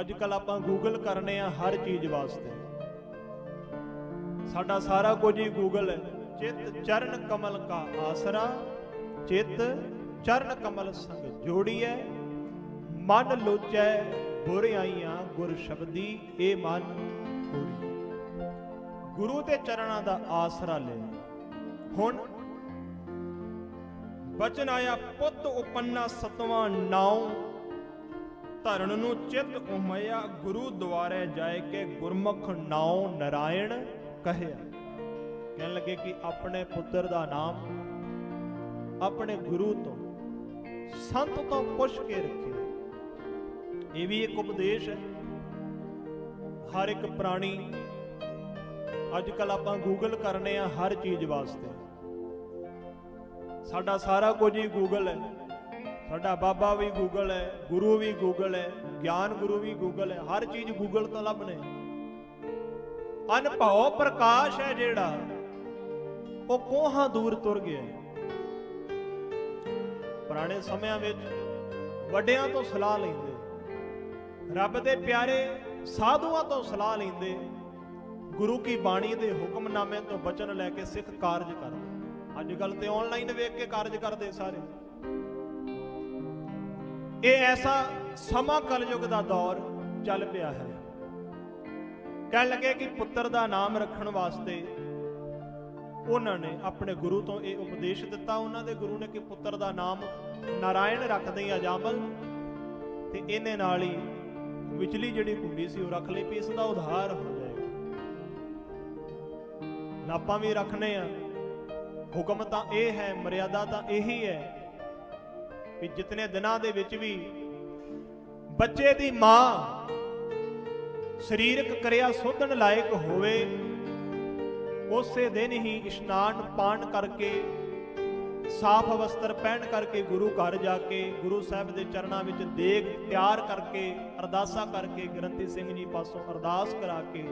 ਅੱਜ ਕੱਲ ਆਪਾਂ ਗੂਗਲ ਕਰਨੇ ਆ ਹਰ ਚੀਜ਼ ਵਾਸਤੇ। ਸਾਡਾ ਸਾਰਾ ਕੁਝ ਹੀ ਗੂਗਲ ਹੈ। ਚਿਤ ਚਰਨ ਕਮਲ ਕਾ ਆਸਰਾ, ਚਿਤ ਚਰਨ ਕਮਲ ਸੰਗ ਜੋੜੀਐ। ਮਨ ਲੋਚੈ ਬੁਰਿਆਈਆਂ ਗੁਰ ਸ਼ਬਦੀ, ਇਹ ਮਨ ਹੋਰੀ ਗੁਰੂ ਦੇ ਚਰਨਾਂ ਦਾ ਆਸਰਾ ਲੈ। ਹੁਣ ਬਚਨ ਆਇਆ, ਪੁੱਤ ਉਪੰਨਾ ਸਤਵਾਂ ਨਾਉ। ਧਰਨ ਨੂੰ ਚਿਤ ਉਮਇਆ ਗੁਰੂ ਦੁਆਰੇ ਜਾਏ ਕੇ ਗੁਰਮੁਖ ਨਾਉ ਨਰਾਇਣ ਕਹਿਆ। ਕਹਿਣ ਲੱਗੇ ਕਿ ਆਪਣੇ ਪੁੱਤਰ ਦਾ ਨਾਮ ਆਪਣੇ ਗੁਰੂ ਤੋਂ ਸੰਤ ਤੋਂ ਪੁੱਛ ਕੇ ਰੱਖੇ ਇਹ ਵੀ ਇੱਕ ਉਪਦੇਸ਼ ਹੈ। ਹਰ ਇੱਕ ਪ੍ਰਾਣੀ ਅੱਜ ਕੱਲ ਆਪਾਂ ਗੂਗਲ ਕਰਨੇ ਆ ਹਰ ਚੀਜ਼ ਵਾਸਤੇ। ਸਾਡਾ ਸਾਰਾ ਕੁਝ ਹੀ ਗੂਗਲ ਹੈ। ਸਾਡਾ ਬਾਬਾ ਵੀ ਗੂਗਲ ਹੈ, ਗੁਰੂ ਵੀ ਗੂਗਲ ਹੈ, ਗਿਆਨ ਗੁਰੂ ਵੀ ਗੂਗਲ ਹੈ, ਹਰ ਚੀਜ਼ ਗੂਗਲ ਤੋਂ ਲੱਭਨੇ ਅਨਭਉ ਪ੍ਰਕਾਸ਼ ਹੈ ਜਿਹੜਾ, ਉਹ ਕੋਹਾਂ ਦੂਰ ਤੁਰ ਗਿਆ ਪੁਰਾਣੇ ਸਮਿਆਂ ਵਿੱਚ ਵੱਡਿਆਂ ਤੋਂ ਸਲਾਹ ਲੈਂਦੇ, ਰੱਬ ਦੇ ਪਿਆਰੇ ਸਾਧੂਆਂ ਤੋਂ ਸਲਾਹ ਲੈਂਦੇ, ਗੁਰੂ ਕੀ ਬਾਣੀ ਦੇ ਹੁਕਮਨਾਮੇ ਤੋਂ ਬਚਨ ਲੈ ਕੇ ਸਿੱਖ ਕਾਰਜ ਕਰਦੇ। ਅੱਜ ਕੱਲ ਤੇ ਆਨਲਾਈਨ ਵੇਖ ਕੇ ਕਾਰਜ ਕਰਦੇ ਸਾਰੇ। ਇਹ ਐਸਾ ਸਮਾਂ ਕਲਯੁਗ ਦਾ ਦੌਰ ਚੱਲ ਪਿਆ ਹੈ। ਕਹਿਣ ਲੱਗੇ ਕਿ ਪੁੱਤਰ ਦਾ ਨਾਮ ਰੱਖਣ ਵਾਸਤੇ ਉਹਨਾਂ ਨੇ ਆਪਣੇ ਗੁਰੂ ਤੋਂ ਇਹ ਉਪਦੇਸ਼ ਦਿੱਤਾ। ਉਹਨਾਂ ਦੇ ਗੁਰੂ ਨੇ ਕਿ ਪੁੱਤਰ ਦਾ ਨਾਮ ਨਾਰਾਇਣ ਰੱਖਦੇ ਆ ਜਾਮਲ ਤੇ ਇਹਨੇ ਨਾਲ ਹੀ ਵਿਚਲੀ ਜਿਹੜੀ ਕੁੰਡੀ ਸੀ ਉਹ ਰੱਖ ਲਈ ਵੀ ਇਸ ਦਾ ਉਧਾਰ ਹੋ ਜਾਏਗਾ। ਨਾਪਾਂ ਵੀ ਰੱਖਨੇ ਆ। ਹੁਕਮ ਤਾਂ ਇਹ ਹੈ, ਮਰਿਆਦਾ ਤਾਂ ਇਹੀ ਹੈ ਵੀ ਜਿਤਨੇ ਦਿਨਾਂ ਦੇ ਵਿੱਚ ਵੀ ਬੱਚੇ ਦੀ ਮਾਂ ਸਰੀਰਕ ਕਿਰਿਆ ਸੋਧਣ ਲਾਇਕ ਹੋਵੇ, ਉਸੇ ਦਿਨ ਹੀ ਇਸ਼ਨਾਨ ਪਾਣ ਕਰਕੇ, ਸਾਫ਼ ਵਸਤਰ ਪਹਿਨ ਕਰਕੇ ਗੁਰੂ ਘਰ ਜਾ ਕੇ, ਗੁਰੂ ਸਾਹਿਬ ਦੇ ਚਰਨਾਂ ਵਿੱਚ ਦੇਗ ਤਿਆਰ ਕਰਕੇ, ਅਰਦਾਸਾ ਕਰਕੇ, ਗ੍ਰੰਥੀ ਸਿੰਘ ਜੀ ਪਾਸੋਂ ਅਰਦਾਸ ਕਰਾ ਕੇ,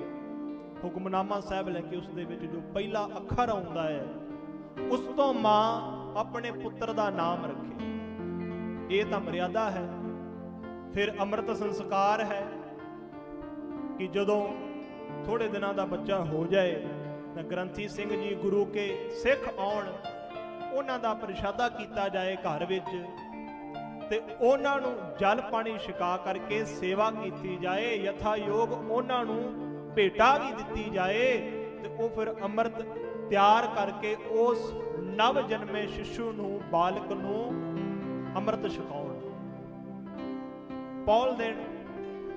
ਹੁਕਮਨਾਮਾ ਸਾਹਿਬ ਲੈ ਕੇ ਉਸ ਦੇ ਵਿੱਚ ਜੋ ਪਹਿਲਾ ਅੱਖਰ ਆਉਂਦਾ ਹੈ, ਉਸ ਤੋਂ ਮਾਂ ਆਪਣੇ ਪੁੱਤਰ ਦਾ ਨਾਮ ਰੱਖੇ। ਇਹ ਤਾਂ ਮਰਿਆਦਾ ਹੈ। ਫਿਰ ਅੰਮ੍ਰਿਤ ਸੰਸਕਾਰ ਹੈ ਕਿ ਜਦੋਂ ਥੋੜੇ ਦਿਨਾਂ ਦਾ ਬੱਚਾ ਹੋ ਜਾਏ, ਤਾਂ ਗ੍ਰੰਥੀ ਸਿੰਘ ਜੀ ਗੁਰੂ ਕੇ ਸਿੱਖ ਆਉਣ, ਉਹਨਾਂ ਦਾ ਪ੍ਰਸ਼ਾਦਾ ਕੀਤਾ ਜਾਏ ਘਰ ਵਿੱਚ ਤੇ ਉਹਨਾਂ ਨੂੰ ਜਲ ਪਾਣੀ ਛਕਾ ਕਰਕੇ ਸੇਵਾ ਕੀਤੀ ਜਾਏ ਯਥਾ ਯੋਗ ਉਹਨਾਂ ਨੂੰ ਭੇਟਾ ਵੀ ਦਿੱਤੀ ਜਾਏ ਤੇ ਉਹ ਫਿਰ ਅੰਮ੍ਰਿਤ ਤਿਆਰ ਕਰਕੇ ਉਸ ਨਵ ਜਨਮੇ ਸ਼ਿਸ਼ੂ ਨੂੰ, ਬਾਲਕ ਨੂੰ ਅੰਮ੍ਰਿਤ ਛਕਾਉਣ। ਪੌਲ ਦੇਣ,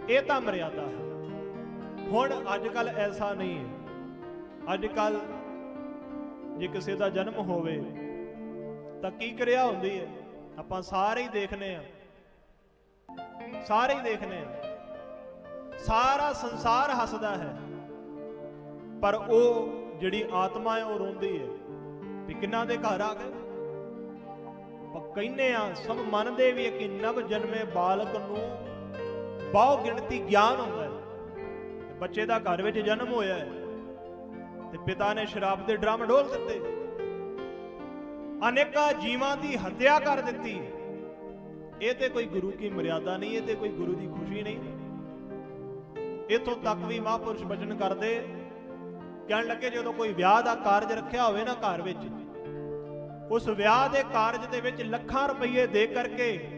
ਇਹ ਤਾਂ ਮਰਿਆਦਾ ਹੈ। ਹੁਣ ਅੱਜ ਕੱਲ ਐਸਾ ਨਹੀਂ ਹੈ। ਅੱਜ ਕੱਲ ਜੇ ਕਿਸੇ ਦਾ ਜਨਮ ਹੋਵੇ, ਤਾਂ ਕੀ ਕਿਰਿਆ ਹੁੰਦੀ ਹੈ? ਆਪਾਂ ਸਾਰੇ ਹੀ ਦੇਖਨੇ ਆ। ਸਾਰੇ ਹੀ ਦੇਖਨੇ ਆ। ਸਾਰਾ ਸੰਸਾਰ ਹੱਸਦਾ ਹੈ। ਪਰ ਉਹ ਜਿਹੜੀ ਆਤਮਾ ਹੈ, ਉਹ ਰੋਂਦੀ ਹੈ ਵੀ ਕਿੰਨਾ ਦੇ ਘਰ ਆ ਗਏ? ਪਰ ਕਹਿੰਨੇ ਆ ਸਭ ਮੰਨਦੇ ਵੀ ਹੈ ਕਿ ਨਵ ਜਨਮੇ ਬਾਲਕ ਨੂੰ ਬਹੁ ਗਿਣਤੀ ਗਿਆਨ ਹੁੰਦਾ ਹੈ। ਬੱਚੇ ਦਾ ਘਰ ਵਿੱਚ ਜਨਮ ਹੋਇਆ ਹੈ। ਤੇ ਪਿਤਾ ਨੇ ਸ਼ਰਾਬ ਦੇ ਡਰਮ ਡੋਲ ਦਿੱਤੇ। ਅਨੇਕਾਂ ਜੀਵਾਂ ਦੀ ਹੱਤਿਆ ਕਰ ਦਿੱਤੀ। ਇਹ ਤੇ ਕੋਈ ਗੁਰੂ ਕੀ ਮਰਿਆਦਾ ਨਹੀਂ, ਇਹ ਤੇ ਕੋਈ ਗੁਰੂ ਦੀ ਖੁਸ਼ੀ ਨਹੀਂ। ਇਥੋਂ ਤੱਕ ਵੀ ਮਹਾਂਪੁਰਸ਼ ਬਚਨ ਕਰਦੇ, ਕਹਿਣ ਲੱਗੇ ਜਦੋਂ ਕੋਈ ਵਿਆਹ ਦਾ ਕਾਰਜ ਰੱਖਿਆ ਹੋਵੇ ਨਾ ਘਰ ਵਿੱਚ ਉਸ ਵਿਆਹ ਦੇ ਕਾਰਜ ਦੇ ਵਿੱਚ ਲੱਖਾਂ ਰੁਪਏ ਦੇ ਕਰਕੇ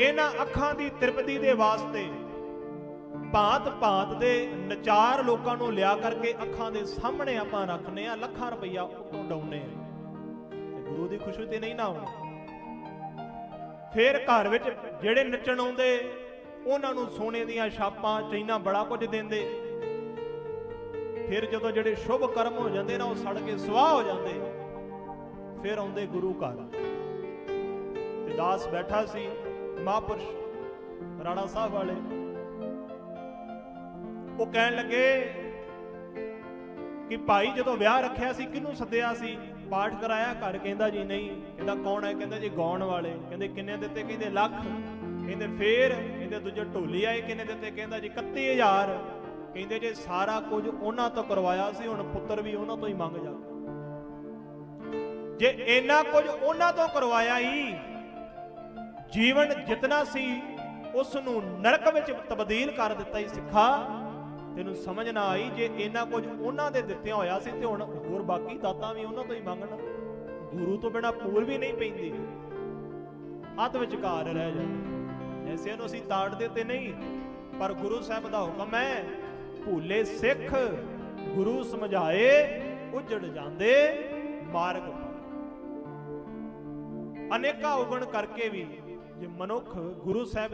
ਇਹਨਾਂ ਅੱਖਾਂ ਦੀ ਤ੍ਰਿਪਤੀ ਦੇ ਵਾਸਤੇ ਭਾਂਤ ਭਾਂਤ ਦੇ ਨਚਾਰ ਲੋਕਾਂ ਨੂੰ ਲਿਆ ਕਰਕੇ ਅੱਖਾਂ ਦੇ ਸਾਹਮਣੇ ਆਪਾਂ ਰੱਖਨੇ ਆ ਲੱਖਾਂ ਰੁਪਈਆ ਉਤੋਂ ਡਾਉਨੇ ਆ ਤੇ ਗੁਰੂ ਦੀ ਖੁਸ਼ੀ ਤੇ ਨਹੀਂ ਨਾ ਆਉਣੀ। ਫਿਰ ਘਰ ਵਿੱਚ ਜਿਹੜੇ ਨੱਚਣ ਆਉਂਦੇ, ਉਹਨਾਂ ਨੂੰ ਸੋਨੇ ਦੀਆਂ ਛਾਪਾਂ, ਚੈਨਾ ਬੜਾ ਕੁਝ ਦਿੰਦੇ। ਫਿਰ ਜਦੋਂ ਜਿਹੜੇ ਸ਼ੁਭ ਕਰਮ ਹੋ ਜਾਂਦੇ ਨਾ, ਉਹ ਸੜ ਕੇ ਸੁਆਹ ਹੋ ਜਾਂਦੇ। ਫਿਰ ਆਉਂਦੇ ਗੁਰੂ ਘਰ। ਤੇ ਦਾਸ ਬੈਠਾ ਸੀ ਮਹਾਂਪੁਰਸ਼ ਰਾਣਾ ਸਾਹਿਬ ਵਾਲੇ। ਉਹ ਕਹਿਣ ਲੱਗੇ ਕਿ ਭਾਈ ਜਦੋਂ ਵਿਆਹ ਰੱਖਿਆ ਸੀ, ਕਿਹਨੂੰ ਸੱਦਿਆ ਸੀ? ਪਾਠ ਕਰਾਇਆ, ਘਰ ਕਹਿੰਦਾ ਜੀ ਨਹੀਂ। ਕਹਿੰਦਾ ਕੌਣ ਹੈ? ਕਹਿੰਦਾ ਜੀ ਗਾਉਣ ਵਾਲੇ। ਕਹਿੰਦੇ ਕਿੰਨੇ ਦਿੱਤੇ? ਕਹਿੰਦੇ ਲੱਖ। ਕਹਿੰਦੇ ਫੇਰ? ਕਹਿੰਦੇ ਦੂਜੇ ਢੋਲੀ ਆਏ ਕਿੰਨੇ ਦਿੱਤੇ? ਕਹਿੰਦਾ ਜੀ 31000 ਕਹਿੰਦੇ ਜੇ ਸਾਰਾ ਕੁਝ ਉਹਨਾਂ ਤੋਂ ਕਰਵਾਇਆ ਸੀ, ਹੁਣ ਪੁੱਤਰ ਵੀ ਉਹਨਾਂ ਤੋਂ ਹੀ ਮੰਗ ਜਾ ਜੇ ਇੰਨਾ ਕੁਝ ਉਹਨਾਂ ਤੋਂ ਕਰਵਾਇਆ ਹੀ ਜੀਵਨ ਜਿਤਨਾ ਸੀ ਉਸ ਨੂੰ ਨਰਕ ਵਿੱਚ ਤਬਦੀਲ ਕਰ ਦਿੱਤਾ ਹੀ ਸਿੱਖਾ। ਤੈਨੂੰ ਸਮਝ ਨਾ ਆਈ ਜੇ ਇੰਨਾ ਕੁਝ ਉਹਨਾਂ ਦੇ ਦਿੱਤਿਆਂ ਹੋਇਆ ਸੀ ਤੇ ਹੁਣ ਹੋਰ ਬਾਕੀ ਦਾਤਾਂ ਵੀ ਉਹਨਾਂ ਤੋਂ ਹੀ ਮੰਗਣ। ਗੁਰੂ ਤੋਂ ਬਿਨਾ ਪੂਰ ਵੀ ਨਹੀਂ ਪੈਂਦੀ। ਅੱਧ ਵਿਚਕਾਰ ਰਹਿ ਜਾਂਦੇ ਐਸੇ ਨੂੰ ਅਸੀਂ ਤਾੜਦੇ ਤੇ ਨਹੀਂ, ਪਰ ਗੁਰੂ ਸਾਹਿਬ ਦਾ ਹੁਕਮ ਹੈ, ਭੂਲੇ ਸਿੱਖ, ਗੁਰੂ ਸਮਝਾਏ, ਉਜੜ ਜਾਂਦੇ, ਮਾਰਗ ਅਨੇਕਾਂ ਉਗਣ ਕਰਕੇ ਵੀ ਜੇ ਮਨੁੱਖ ਗੁਰੂ ਸਾਹਿਬ